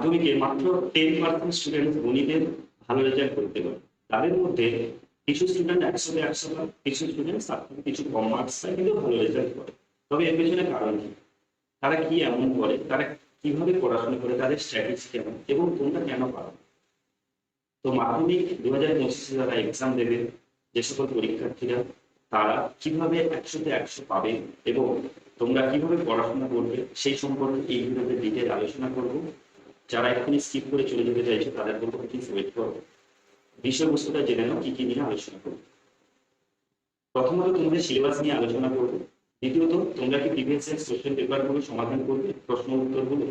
মাধ্যমিকে মাত্র ten percent student গণিতে ভালো রেজাল্ট করতে পারে। তাদের মধ্যে কিছু স্টুডেন্ট একশোতে একশো কিছু স্টুডেন্ট তার থেকে কিছু কম মার্কস পায়, কিন্তু ভালো রেজাল্ট করে। তবে এর পেছনে কারণ কি? তারা কি এমন করে? তারা কীভাবে পড়াশোনা করে? তাদের স্ট্র্যাটেজি কেমন? এবং তোমরা কেন পারো? তো মাধ্যমিক দু হাজার পঁচিশে যারা এক্সাম দেবে, যে সকল পরীক্ষার্থীরা, তারা কীভাবে একশোতে একশো পাবে এবং তোমরা কীভাবে পড়াশোনা করবে, সেই সম্পর্কে এই ভিডিওতে ডিটেল আলোচনা করব। যারা এক্ষুনি স্কিপ করে চলে যেতে চাইছে, তাদের বলব প্লিজ ওয়েট করো। বিষয়বস্তুটা জেনে নাও, কি কি নিয়ে আলোচনা করব প্রথমত তোমাদের সিলেবাস নিয়ে আলোচনা করব। দ্বিতীয়ত, তোমরা কি প্রিভিয়াস ইয়ার কোশ্চেন পেপারগুলো সমাধান করবে? প্রশ্ন উত্তরগুলো।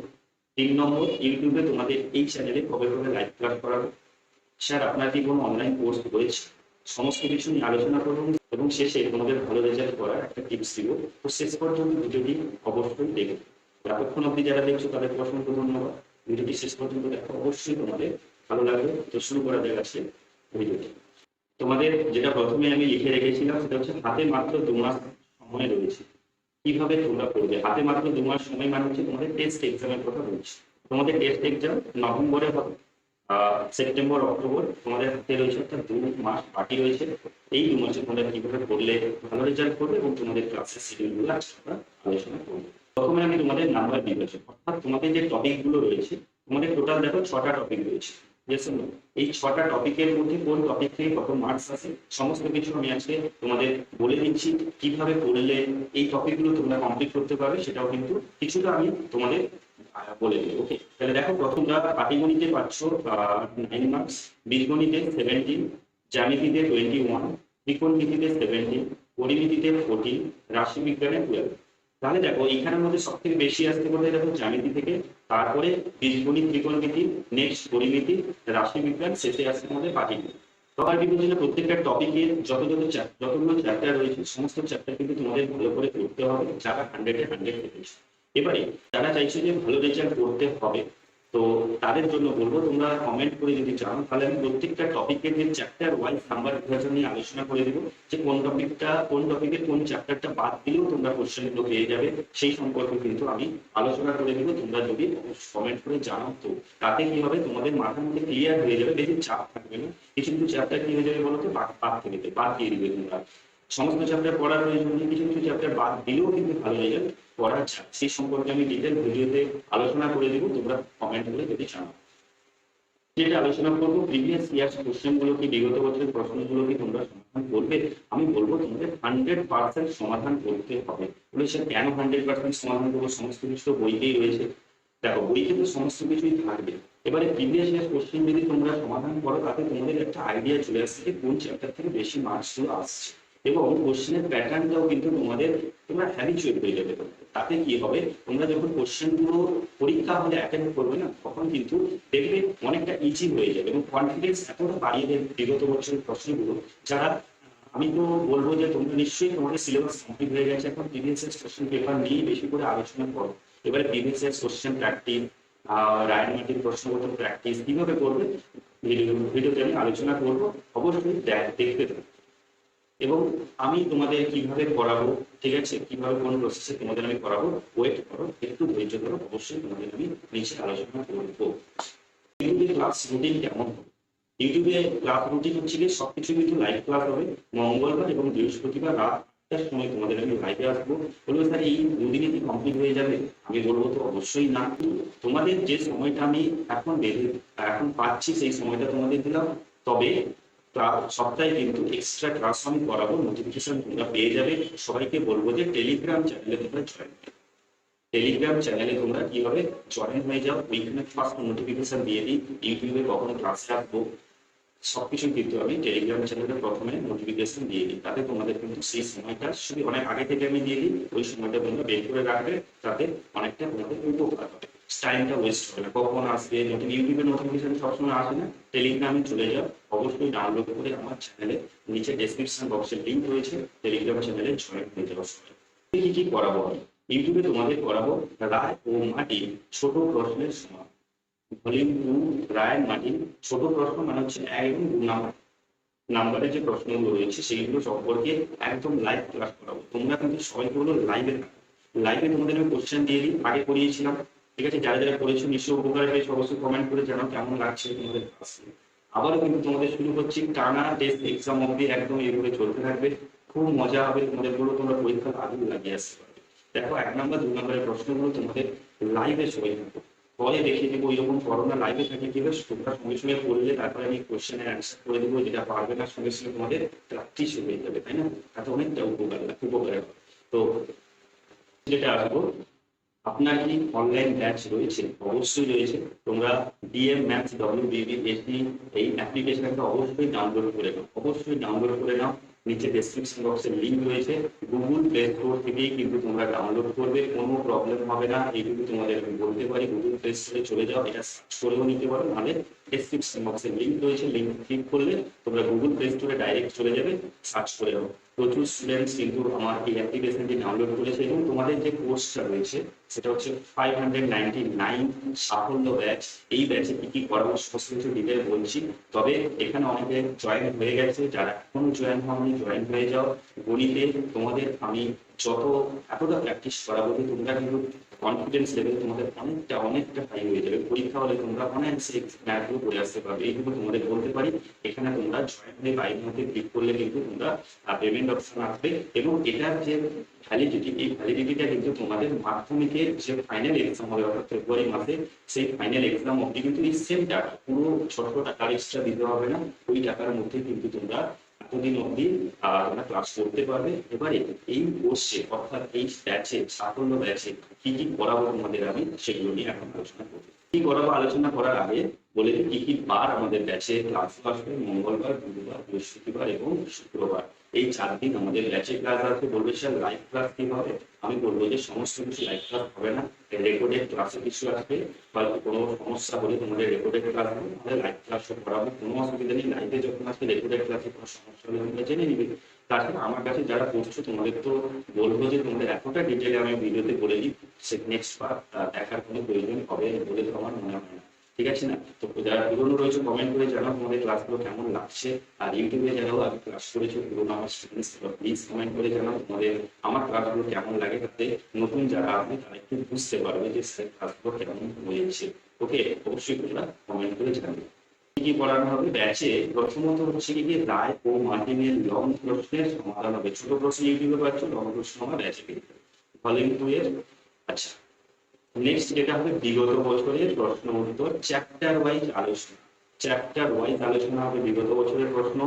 তিন নম্বর, ইউটিউবে তোমাদের এই চ্যানেলে কবে কবে লাইভ ক্লাস করাবো। স্যার, আপনার কি কোনো অনলাইন কোর্স রয়েছে? সমস্ত কিছু নিয়ে আলোচনা করব এবং শেষে তোমাদের ভালো রেজাল্ট করার একটা টিপস দিব। তো শেষ পর্যন্ত ভিডিওটি অবশ্যই দেখবে। এতক্ষণ অব্দি যারা দেখছ, তাদের অসংখ্য ধন্যবাদ। ভিডিওটি শেষ পর্যন্ত দেখা, অবশ্যই তোমাদের ভালো লাগবে। তো শুরু করা যাক আছে ভিডিওটি। তোমাদের যেটা প্রথমে আমি লিখে রেখেছিলাম, সেটা হচ্ছে হাতে মাত্র দু মাস সময় রয়েছে। কীভাবে তোমরা করবে? হাতে মাত্র দু মাস সময় মানে হচ্ছে তোমাদের টেস্ট এক্সামের কথা বলছি। তোমাদের টেস্ট এক্সাম নভেম্বরে হবে সেপ্টেম্বর, অক্টোবর। তোমাদের হাতে রয়েছে অর্থাৎ দু মাস বাকি রয়েছে। এই দু মাসে তোমরা কীভাবে করলে ভালো রেজাল্ট করবে এবং তোমাদের ক্লাসের শিডিউলগুলো আজকে আমরা আলোচনা করব। প্রথমে আমি তোমাদের নাম্বার বিবেচন অর্থাৎ তোমাদের যে টপিকগুলো রয়েছে, তোমাদের টোটাল দেখো ছটা টপিক রয়েছে। এই ছটা টপিকের মধ্যে কোন টপিক থেকে কত মার্কস আছে সমস্ত কিছু আমি আজকে তোমাদের বলে দিচ্ছি, কীভাবে করলে এই টপিকগুলো তোমরা কমপ্লিট করতে পারবে সেটাও কিন্তু কিছুটা আমি তোমাদের বলে দিই ওকে তাহলে দেখো প্রথমটা পাটিগণিতে পাচ্ছ নাইন মার্কস বীজগণিতে সেভেন্টিন জ্যামিতিতে টোয়েন্টি ওয়ান ত্রিকোণমিতিতে সেভেন্টিন পরিমিতিতে ফোরটিন রাশিবিজ্ঞানে টুয়েলভ তাহলে দেখো এখানের মধ্যে সব থেকে বেশি আসতে পারে দেখো জ্যামিতি থেকে, তারপরে বীজগণিত, ত্রিকোণমিতি, নেক্সট পরিমিতি, রাশিবিজ্ঞান, শেষে আসতে আমাদের পাটিগণিত। সবার বিবেচনা প্রত্যেকটা টপিকে যত যত যতগুলো চ্যাপ্টার রয়েছে, সমস্ত চ্যাপ্টার কিন্তু তোমাদের ভালো করে পড়তে হবে, যারা হান্ড্রেডে হান্ড্রেড পেয়েছে এবারে, যারা চাইছে যে ভালো রেজাল্ট করতে হবে তো তাদের জন্য বলব, তোমরা কমেন্ট করে যদি চাও, তাহলে আমি প্রত্যেকটা টপিকের যে চ্যাপ্টার ওয়াইজ নাম্বার বিভাজন নিয়ে আলোচনা করে দেবো, যে কোন টপিকটা কোন টপিকের কোন চ্যাপ্টারটা বাদ দিলেও তোমরা কোশ্চেনগুলো পেয়ে যাবে, সেই সম্পর্কে কিন্তু আমি আলোচনা করে দেবো, তোমরা যদি কমেন্ট করে জানাও তো। তাতে কি হবে, তোমাদের মাথার মধ্যে ক্লিয়ার হয়ে যাবে, বেশি চাপ থাকবে না। কিছু কিছু চ্যাপ্টার কি হয়ে যাবে বলো তো? বাদ বাদ থেকে বাদ দিয়ে দিবে তোমরা। সমস্ত চ্যাপ্টার পড়ার প্রয়োজন কিছু কিছু চ্যাপ্টার বাদ দিলেও কিন্তু ভালো রেজাল্ট করা যায় সেই সম্পর্কে আমি ডিটেল ভিডিওতে আলোচনা করে দেবো, তোমরা কমেন্ট করে যদি জানাও যেটা আলোচনা করব প্রিভিয়াস ইয়ার্স কোশ্চেনগুলো কি বিগত বছরের প্রশ্নগুলো কি তোমরা সমাধান করবে। আমি বলব তোমাদের হান্ড্রেড পার্সেন্ট সমাধান করতে হবে। বলে সে কেন হান্ড্রেড পার্সেন্ট সমাধান করব? সমস্ত কিছু বইতেই রয়েছে। দেখো, বইতে তো সমস্ত কিছুই থাকবে। এবারে প্রিভিয়াস ইয়ার কোশ্চেন যদি তোমরা সমাধান করো, তাতে তোমাদের একটা আইডিয়া চলে আসছে যে কোন চ্যাপ্টার থেকে বেশি মার্কসগুলো আসছে। এবং কোশ্চেনের প্যাটার্নটাও কিন্তু তোমাদের তোমরা হ্যাবিচুয়েট হয়ে যাবে। তাতে কি হবে? তোমরা যখন কোশ্চেনগুলো পরীক্ষা হলে অ্যাটেন্ড করবে না, তখন কিন্তু দেখবে অনেকটা ইজি হয়ে যাবে এবং কনফিডেন্স এতটা বাড়িয়ে দেবে বিগত বছরের প্রশ্নগুলো যারা, আমি তো বলব যে তোমরা নিশ্চয়ই তোমাদের সিলেবাস কমপ্লিট হয়ে গেছে, এখন প্রিভিয়াস কোশ্চেন পেপার নিয়ে বেশি করে আলোচনা করো। এবারে previous question practice Ryan Martin প্রশ্নগত practice কীভাবে করবে? ভিডিও ভিডিওতে আমি আলোচনা করব, অবশ্যই দেখ- দেখতে থাকো। এবং আমি তোমাদের কীভাবে করাবো ঠিক আছে? কীভাবে কোন প্রসেসে তোমাদের আমি করাবো ওয়েট করো, একটু ধৈর্য ধরো, অবশ্যই তোমাদের আমি নিচে আলোচনা করব। ইউটিউবে ক্লাস রুটিন কেমন হবে? ইউটিউবে ক্লাস রুটিন হচ্ছে গিয়ে সবকিছু কিন্তু লাইভ ক্লাস হবে। মঙ্গলবার এবং বৃহস্পতিবার রাত সময় তোমাদের আমি লাইভে আসব। বলব, স্যার, এই দুদিনে কি কমপ্লিট হয়ে যাবে? আমি বলব, তো অবশ্যই না। তোমাদের যে সময়টা আমি এখন বেঁধে, এখন পাচ্ছি সেই সময়টা তোমাদের দিলাম। তবে সপ্তাহে কিন্তু এক্সট্রা ক্লাস আমি করাবো নোটিফিকেশন তোমরা পেয়ে যাবে। সবাইকে বলব যে টেলিগ্রাম চ্যানেলে তোমরা জয়েন টেলিগ্রাম চ্যানেলে তোমরা কীভাবে জয়েন হয়ে যাও। ওইখানে ফার্স্ট নোটিফিকেশন দিয়ে দিই। ইউটিউবে কখনো ক্লাসে আসব সবকিছু কিন্তু আমি টেলিগ্রাম চ্যানেলে প্রথমে নোটিফিকেশন দিয়ে দিই। তাতে তোমাদের কিন্তু সেই সময়টা, শুধু অনেক আগে থেকে আমি দিয়ে দিই, ওই সময়টা তোমরা বের করে রাখবে। তাতে অনেকটা তোমাদের উপকার হবে। টাইমটা ওয়েস্ট হবে না। কখন আসবে নতুন ইউটিউবে নোটিফিকেশন সবসময় আসে না টেলিগ্রামে চলে যাও। অবশ্যই ডাউনলোড করে আমার চ্যানেলে নিচে ডেসক্রিপশন বক্সের লিঙ্ক রয়েছে টেলিগ্রাম চ্যানেলে জয়েন হয়ে যাওয়ার সময় কি কি করাবো? ইউটিউবে তোমাদের করাবো রায় ও মাটি ছোট প্রশ্নের সমান। ভলিউম টু রায় মাটি ছোট প্রশ্ন মানে হচ্ছে একদম দু নাম্বার। নাম্বারের যে প্রশ্নগুলো রয়েছে, সেইগুলো সম্পর্কে একদম লাইভ ক্লাস করাবো। তোমরা কিন্তু সবাই হলো লাইভে লাইভে তোমাদের আমি কোশ্চেন দিয়ে দিই। আগে করিয়েছিলাম ঠিক আছে, যারা যারা করেছ, নিশ্চয়ই উপকার পেয়েছ, অবশ্যই কমেন্ট করে জানাও কেমন লাগছে তোমাদের আবারও কিন্তু তোমাদের শুরু করছি, টানা টেস্ট এক্সাম অবধি একদম এইভাবে চলতে থাকবে। খুব মজা হবে তোমাদেরগুলো তোমরা পরীক্ষার আগে লাগিয়ে আসতে দেখো, এক নম্বর দুই নম্বরের প্রশ্নগুলো তোমাদের লাইভে সবাই থাকবে। পরে দেখিয়ে দেবো ওইরকম করোনা লাইভে থাকে কি হবে তোমরা সঙ্গে সঙ্গে পড়লে তারপরে আমি কোশ্চেনের অ্যান্সার করে দেবো, যেটা পারবে না সঙ্গে সঙ্গে তোমাদের প্র্যাকটিস হয়ে যাবে, তাই না? তাতে অনেকটা উপকার উপকার তো, যেটা আসব আপনার কি অনলাইন ব্যাচ রয়েছে? অবশ্যই রয়েছে। তোমরা ডিএম ম্যাথস ডব্লিউ বিবি এই অ্যাপ্লিকেশনটা অবশ্যই ডাউনলোড করে নাও। অবশ্যই ডাউনলোড করে নাও। নিচে ডেসক্রিপশন বক্সে লিঙ্ক রয়েছে। গুগল প্লে স্টোর থেকেই কিন্তু তোমরা ডাউনলোড করবে। কোনো প্রবলেম হবে না। এইটুকু তোমাদের বলতে পারি গুগল প্লে স্টোরে চলে যাও, এটা করেও নিতে পারো। নাহলে ডেসক্রিপশন বক্সে লিঙ্ক রয়েছে। লিঙ্ক ক্লিক করলে তোমরা গুগল প্লে স্টোরে ডাইরেক্ট চলে যাবে সার্চ করে নাও। প্রচুর স্টুডেন্টস কিন্তু আমার এই অ্যাপ্লিকেশনটি ডাউনলোড করেছে এবং তোমাদের যে কোর্সটা রয়েছে, সেটা হচ্ছে five hundred ninety nine Safalya batch এই ব্যাচে কি কি করাবো, সমস্ত কিছু ডিটেল বলছি। তবে এখানে অনেকে জয়েন হয়ে গেছে, যারা এখনও জয়েন হয়নি জয়েন হয়ে যাও। গণিতে তোমাদের আমি যত, এতটা প্র্যাকটিস করাবো তোমরা কিন্তু কনফিডেন্স লেভেল তোমাদের অনেকটা অনেকটা হাই হয়ে যাবে। পরীক্ষা হলে তোমরা অনায়াসে ম্যাথগুলো করে আসতে পারবে। এইটুকু তোমাদের বলতে পারি, এখানে তোমরা জয়েন হয়ে বাইক মধ্যে ক্লিক করলে কিন্তু তোমরা পেমেন্ট অপশন আসবে এবং এটার যে ভ্যালিডিটি এই ভ্যালিডিটিটা কিন্তু তোমাদের মাধ্যমিকের যে ফাইনাল এক্সাম হবে, অর্থাৎ ফেব্রুয়ারি মাসে, সেই ফাইনাল এক্সাম অবধি কিন্তু এই সেম টাকা, পুরো ছোট টাকার এক্সট্রা দিতে হবে না। ওই টাকার মধ্যে কিন্তু তোমরা এতদিন অব্দি তোমরা ক্লাস করতে পারবে। এবারে এই কোর্সে অর্থাৎ এই ব্যাচে সাফল্য ব্যাচে কি কি করাবো তোমাদের আমি সেগুলো নিয়ে এখন আলোচনা করব। কি করাবো আলোচনা করার আগে বলে কি কি বার আমাদের ব্যাচে ক্লাস আসবে? মঙ্গলবার, বুধবার, বৃহস্পতিবার এবং শুক্রবার। এই চার দিন আমাদের ব্যাচে ক্লাস আসবে বলবে স্যার লাইভ ক্লাস কি হবে? আমি বলব যে সমস্ত কিছু লাইভ ক্লাস হবে না। রেকর্ডেড ক্লাসে কিছু আসবে হয়তো কোনো সমস্যা হলে তোমাদের রেকর্ডেড ক্লাস হবে। তাহলে লাইভ ক্লাসও করাবো। কোনো অসুবিধা নেই। লাইভে যখন আসবে রেকর্ডেড ক্লাসে কোনো সমস্যা হলে তোমরা জেনে নিবে। তাছাড়া আমার কাছে যারা পড়ছো তোমাদের তো বলব যে তোমাদের এতটা ডিটেলে আমি ভিডিওতে বলে দিই। সে নেক্সট বার দেখার কোনো প্রয়োজন হবে বলে তো আমার মনে হয় ঠিক আছে না? তো যারা পুরনো রয়েছে কমেন্ট করে জানাও তোমাদের ক্লাসগুলো কেমন লাগছে। আর ইউটিউবে যারাও আমি ক্লাস করেছ, পুরোনো আমার স্টুডেন্টস প্লিজ কমেন্ট করে জানাও তোমাদের আমার ক্লাসগুলো কেমন লাগে, তাতে নতুন যারা আসবে, তারা একটু বুঝতে পারবে যে স্যার ক্লাসগুলো কেমন হয়েছে। ওকে অবশ্যই তোমরা কমেন্ট করে জানাবে। কি কি পড়ানো হবে? ব্যাচে প্রথমত হচ্ছে কি রায় ও মার্টিনের লং প্রশ্নের সমাধান হবে। ছোট প্রশ্ন ইউটিউবে পাচ্ছ, লং প্রশ্ন আমার ব্যাচে পেয়ে ভলিউম টু এর? আচ্ছা। নেক্সট যেটা হবে বিগত বছরের প্রশ্ন উত্তর চ্যাপ্টার ওয়াইজ আলোচনা। চ্যাপ্টার ওয়াইজ আলোচনা হবে বিগত বছরের প্রশ্ন।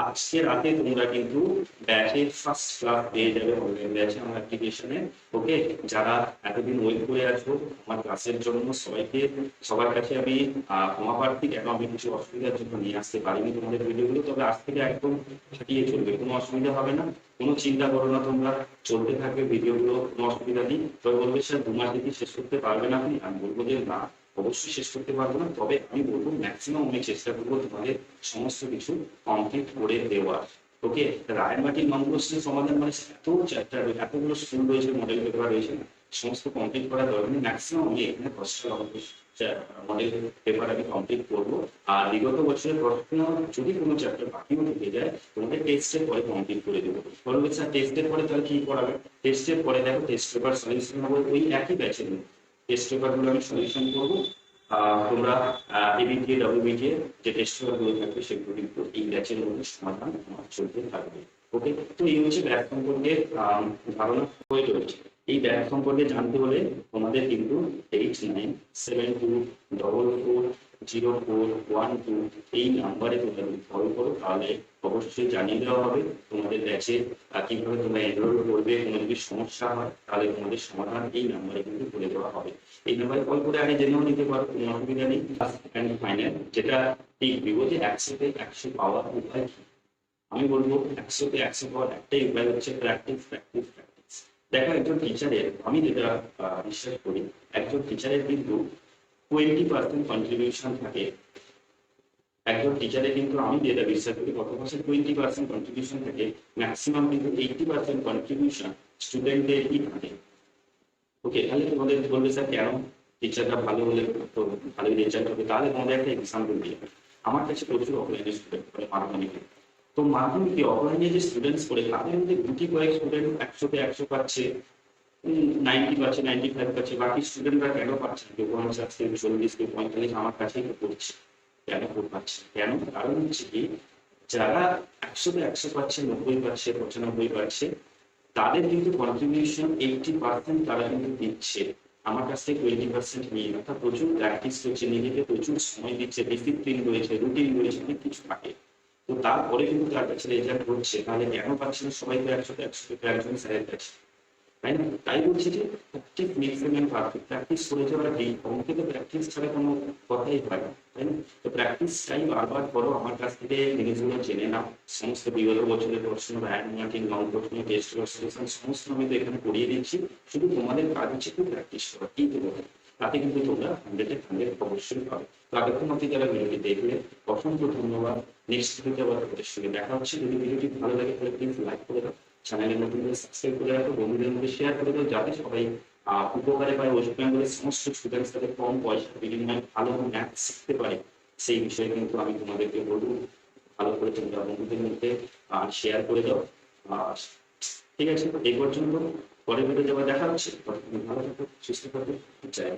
আজকে রাতে তোমরা কিন্তু ব্যাচের ফার্স্ট ক্লাস পেয়ে যাবে অনলাইন ব্যাচে আমার অ্যাপ্লিকেশনে ওকে যারা এতদিন ওয়েট করে আছো আমার ক্লাসের জন্য সবাইকে সবার কাছে আমি আহ, ক্ষমা প্রার্থী কেন আমি কিছু অসুবিধার জন্য নিয়ে আসতে পারিনি তোমাদের ভিডিওগুলো? তবে আজ থেকে একদম ফাটিয়ে চলবে কোনো অসুবিধা হবে না। কোনো চিন্তা করো না তোমরা চলতে থাকবে ভিডিওগুলো কোনো অসুবিধা নেই। তবে বলবে স্যার দু মাস কি শেষ করতে পারবেন আপনি? আমি বলব যে না। অবশ্যই শেষ করতে পারব না, তবে আমি বলব ম্যাক্সিমাম আমি চেষ্টা করব তোমাদের সমস্ত কিছু কমপ্লিট করে দেওয়ার। ওকে রায়ের মাটির নমপ্রশ্নের সমাধান মানে এত চ্যাপ্টার রয়েছে এতগুলো স্কুল রয়েছে মডেল পেপার রয়েছে, সমস্ত কমপ্লিট করা দরকার নেই। ম্যাক্সিমাম আমি এখানে দশটা মডেল পেপার আমি কমপ্লিট করব। আর বিগত বছরের প্রশ্ন, যদি কোনো চ্যাপ্টার বাকিও থেকে যায় তোমাকে টেস্টের পরে কমপ্লিট করে দেবো। বলবে স্যার টেস্টের পরে তাহলে কি করাবে? টেস্টের পরে দেখো টেস্ট পেপার সলিউশন হবে ওই একই ব্যাচের টেস্ট পেপারগুলো আমি সলিউশন করব। তোমরা এবিটিএ ডাব্লিউবিটিএ যে টেস্ট পেপারগুলো থাকবে সেগুলো কিন্তু এই ব্যাচের মধ্যে সমাধান চলতে থাকবে। ওকে তো এই হচ্ছে ব্যাচ সম্পর্কে ধারণা হয়ে রয়েছে এই ব্যাচ সম্পর্কে জানতে হলে তোমাদের কিন্তু eight nine seven two double four zero four one two এই নাম্বারে তোমরা যদি কল করো, তাহলে অবশ্যই জানিয়ে দেওয়া হবে তোমাদের ব্যাচে কীভাবে তোমরা এনরোল করবে, কোনো যদি সমস্যা হয়, তাহলে তোমাদের সমাধান এই নাম্বারে কিন্তু করে দেওয়া হবে। এই নাম্বারে কল করে আগে জেনেও নিতে পারো, কোনো অসুবিধা নেই। অ্যান্ড ফাইনাল যেটা ঠিক যে একশোতে একশো পাওয়ার উপায় কি? আমি বলব একশোতে একশো পাওয়ার একটাই উপায় হচ্ছে প্র্যাকটিস প্র্যাকটিস প্র্যাকটিস দেখো একজন টিচারের আমি যেটা বিশ্বাস করি, একজন টিচারের কিন্তু টোয়েন্টি পার্সেন্ট কন্ট্রিবিউশন থাকে। একজন টিচারে কিন্তু আমি বিশ্বাস করি, কত পার্সেন্ট টোয়েন্টি পার্সেন্ট কন্ট্রিবিউশন থাকে। ম্যাক্সিমাম কিন্তু এইটি পার্সেন্ট কন্ট্রিবিউশন স্টুডেন্টদেরই থাকে। ওকে তাহলে তোমাদের বলবে স্যার কেন টিচারটা ভালো হলে তো ভালোই রেজাল্ট হবে? তাহলে তোমাদের একটা এক্সাম্পল দিয়ে আমার কাছে প্রচুর অফলাইনে স্টুডেন্ট করে মাধ্যমিকে তো মাধ্যমিকে অফলাইনে যে স্টুডেন্টস করে তাদের মধ্যে দুটি কয়েক স্টুডেন্ট একশোতে একশো পাচ্ছে। নাইনটি পাচ্ছে নাইনটি ফাইভ পাচ্ছে বাকি স্টুডেন্টরা কেন পাচ্ছে? কেউ পঞ্চাশ কেউ চল্লিশ, কেউ পঁয়তাল্লিশ, আমার কাছেই তো পড়ছে। কেন পাচ্ছে কেন? কারণ হচ্ছে কি, যারা একশোতে একশো পাচ্ছে, নব্বই পাচ্ছে, পঁচানব্বই পাচ্ছে, তাদের কিন্তু কন্ট্রিবিউশন এইটি পার্সেন্ট তারা কিন্তু দিচ্ছে। আমার কাছ থেকে টোয়েন্টি পার্সেন্ট নিয়ে। তারা প্রচুর প্র্যাকটিস করছে, নিজেকে প্রচুর সময় দিচ্ছে ডিসিপ্লিন রয়েছে রুটিন রয়েছে, অনেক কিছু থাকে। তো তারপরে কিন্তু তার কাছে রেজাল্ট হচ্ছে তাহলে কেন পাচ্ছে না সবাই তো একশোতে একশো একজন স্যারের কাছে? তাই না তাই বলছি যে এ ম্যান পারফেক্ট প্র্যাকটিস করে যাওয়ার কি অঙ্কে তো প্র্যাকটিস ছাড়া কোনো কথাই হয় না, তাই না? তো প্র্যাকটিসটাই বারবার করো, আমার কাছ থেকে জিনিসগুলো জেনে নাও। সমস্ত বিগত বছরের প্রশ্ন র্যাঙ্ক লং প্রশ্ন টেস্ট সলিউশন সমস্ত আমি তো এখানে করিয়ে দিচ্ছি। শুধু তোমাদের কাজ হচ্ছে একটু প্র্যাকটিস করা, কি দেবো তাতে কিন্তু তোমরা হান্ড্রেডে হান্ড্রেড অবশ্যই পাবে। তো এতক্ষণ অব্দি যারা ভিডিওটি দেখলে, অসংখ্য ধন্যবাদ। নেক্সট ভিডিওতে আবার তোমাদের সঙ্গে দেখা হচ্ছে। যদি ভিডিওটি ভালো লাগে, তাহলে প্লিজ লাইক করে দাও। চ্যানেলের নতুন করে সাবস্ক্রাইব করে রাখো, বন্ধুদের মধ্যে শেয়ার করে দাও, যাতে সবাই উপকারে পায়। ওয়েস্ট বেঙ্গলের সমস্ত স্টুডেন্টস তাদের কম পয়সা বিনিময়ে ভালো ম্যাথ শিখতে পারে। সেই বিষয়ে কিন্তু আমি তোমাদেরকে বলব, ভালো করে তোমরা বন্ধুদের মধ্যে শেয়ার করে দাও। ঠিক আছে, এই পর্যন্ত। পরে ভিডিও যাওয়া দেখা হচ্ছে। ভালো থাকো, সুস্থ থাকো। জয়